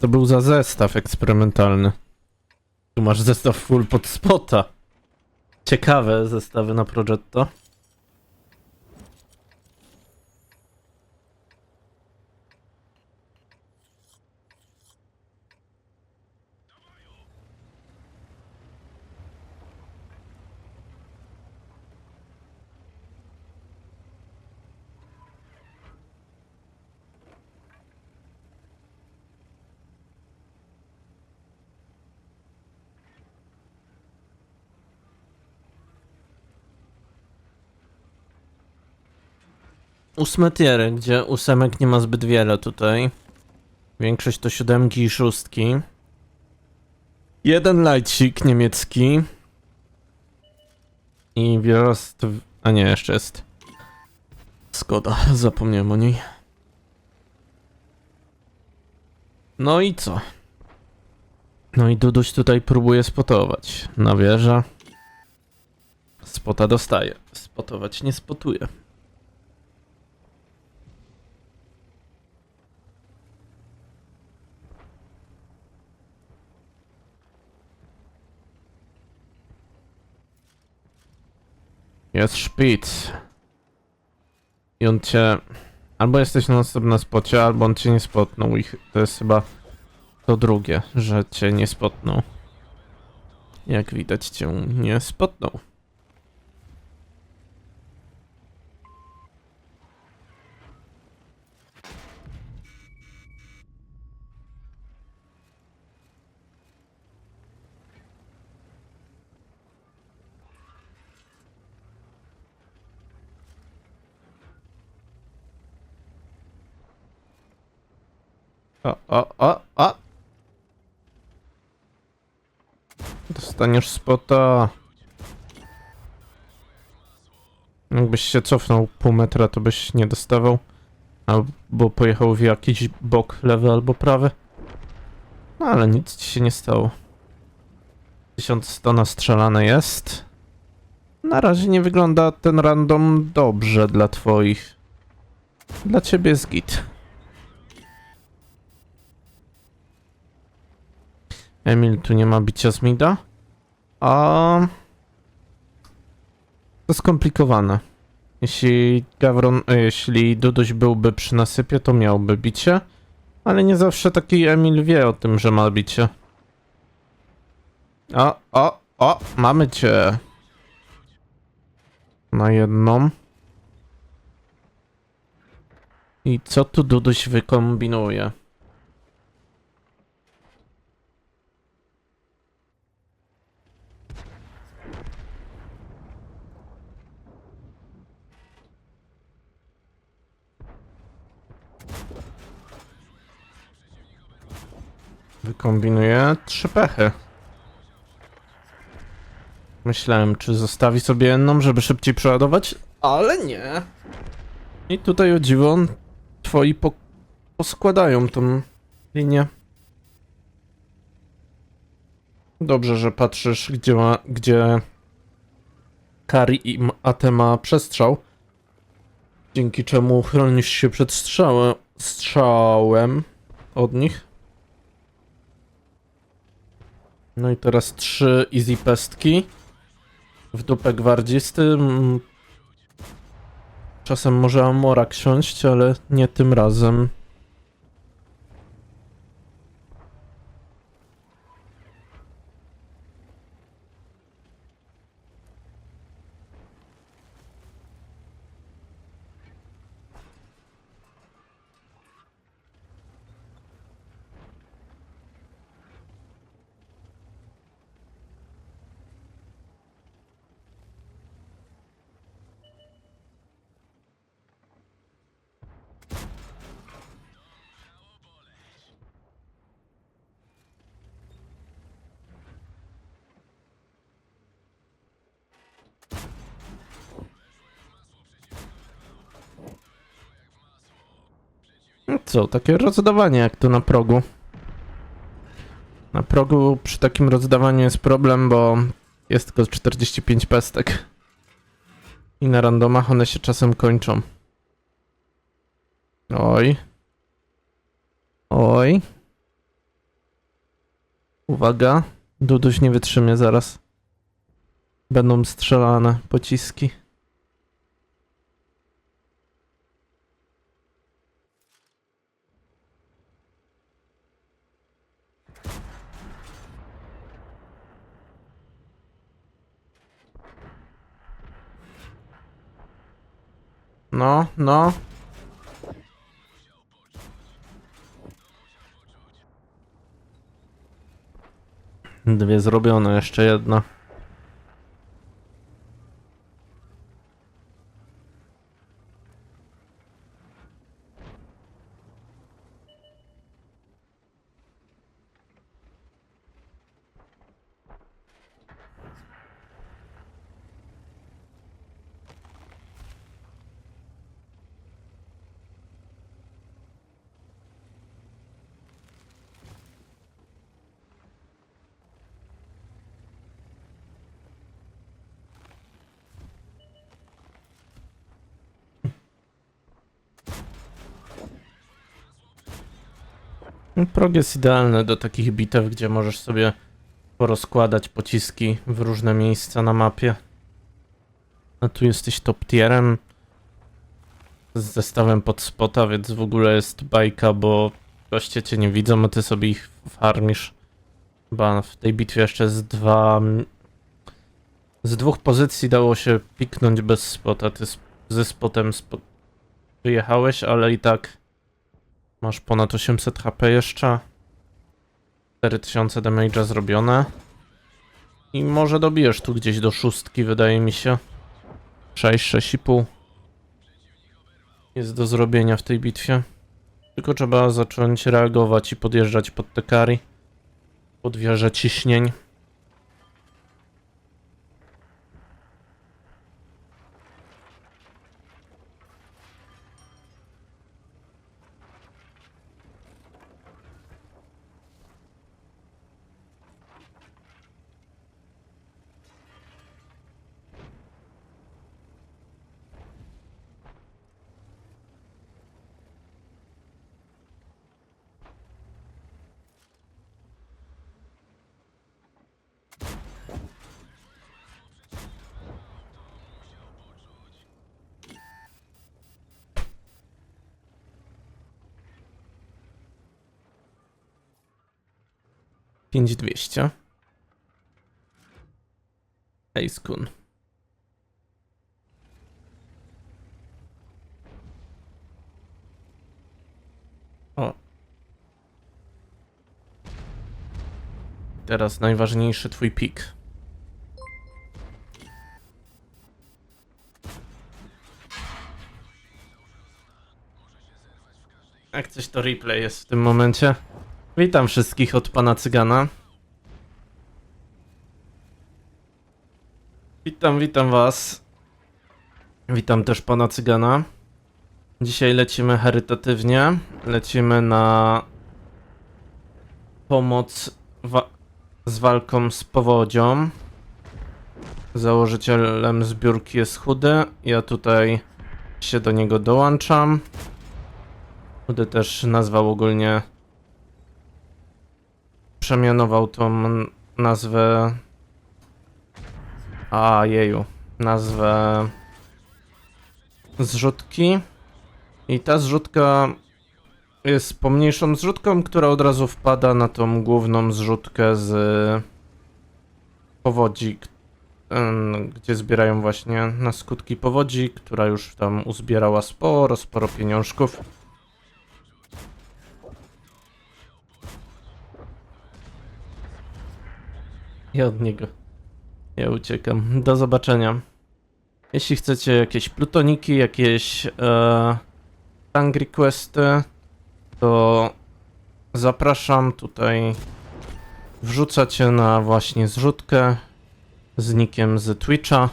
to był za zestaw eksperymentalny. Tu masz zestaw full pod spota. Ciekawe zestawy na Progetto. Ósme tiery, gdzie ósemek nie ma zbyt wiele tutaj. Większość to siódemki i szóstki. Jeden lajcik niemiecki. I wielost... A nie, jeszcze jest. Skoda, zapomniałem o niej. No i co? No i Duduś tutaj próbuje spotować. Na wieżę. Spota dostaje. Spotować nie spotuje. Jest szpic. I on cię... Albo jesteś non stop na spocie, albo on cię nie spotnął i to jest chyba to drugie, że cię nie spotnął. Jak widać cię nie spotnął. O, o, o, o! Dostaniesz spota. Jakbyś się cofnął pół metra, to byś nie dostawał. Albo pojechał w jakiś bok lewy albo prawy. No ale nic ci się nie stało. 1100 nastrzelane jest. Na razie nie wygląda ten random dobrze dla twoich. Dla ciebie jest git. Emil, tu nie ma bicia z. A... To skomplikowane. Jeśli Gawron, e, jeśli Duduś byłby przy nasypie, to miałby bicie. Ale nie zawsze taki Emil wie o tym, że ma bicie. O, o, o, mamy cię. Na jedną. I co tu Duduś wykombinuje? Wykombinuję trzy pechy. Myślałem, czy zostawi sobie jedną, żeby szybciej przeładować, ale nie. I tutaj o dziwo twoi po poskładają tą linię. Dobrze, że patrzysz, gdzie ma, gdzie Kari i M- Ate ma przestrzał. Dzięki czemu chronisz się przed strzałem, strzałem od nich. No i teraz trzy easy pestki. W dupę gwardzisty. Mm. Czasem może Amora ksiąść, ale nie tym razem. Co, takie rozdawanie jak tu na progu. Na progu przy takim rozdawaniu jest problem, bo jest tylko 45 pestek. I na randomach one się czasem kończą. Oj. Oj. Uwaga, Duduś nie wytrzymie zaraz. Będą strzelane pociski. No, no. Dwie zrobione, jeszcze jedna. Prog jest idealny do takich bitew, gdzie możesz sobie porozkładać pociski w różne miejsca na mapie. A tu jesteś top tierem z zestawem pod spota, więc w ogóle jest bajka, bo goście cię nie widzą, a ty sobie ich farmisz. Chyba w tej bitwie jeszcze z dwa... Z dwóch pozycji dało się piknąć bez spota. Ty ze spotem spo, wyjechałeś, ale i tak Masz ponad 800 HP jeszcze. 4000 damage'a zrobione. I może dobijesz tu gdzieś do szóstki, wydaje mi się. 6, 6,5. Jest do zrobienia w tej bitwie. Tylko trzeba zacząć reagować i podjeżdżać pod te kary. Pod wieżę ciśnień. Pięć dwieście. Ace Kun. O. Teraz najważniejszy twój pik. Jak coś to replay jest w tym momencie. Witam wszystkich od pana Cygana. Witam, witam was. Witam też pana Cygana. Dzisiaj lecimy charytatywnie. Lecimy na pomoc wa z walką z powodzią. Założycielem zbiórki jest Chudy. Ja tutaj się do niego dołączam. Chudy też nazwał ogólnie przemianował tą nazwę. A jeju, nazwę zrzutki. I ta zrzutka jest pomniejszą zrzutką, która od razu wpada na tą główną zrzutkę z powodzi, gdzie zbierają właśnie na skutki powodzi, która już tam uzbierała sporo, sporo pieniążków. Ja od niego. Ja uciekam. Do zobaczenia. Jeśli chcecie jakieś plutoniki, jakieś e, tank requesty, to zapraszam tutaj. Wrzucacie na właśnie zrzutkę z nickiem z Twitcha.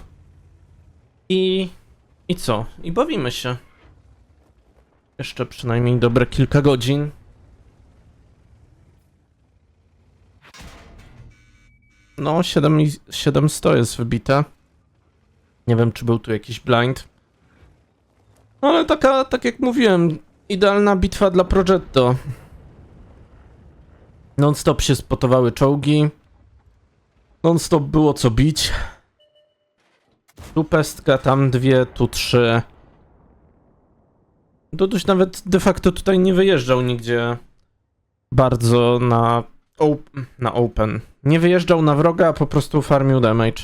I. I co? I bawimy się. Jeszcze przynajmniej dobre kilka godzin. No, 7 i 700 jest wybite. Nie wiem, czy był tu jakiś blind. No, ale taka, tak jak mówiłem, idealna bitwa dla Progetto. Non-stop się spotowały czołgi. Non-stop było co bić. Tu pestka, tam dwie, tu trzy. Duduś nawet de facto tutaj nie wyjeżdżał nigdzie bardzo na, op- na open. Nie wyjeżdżał na wroga, po prostu farmił damage.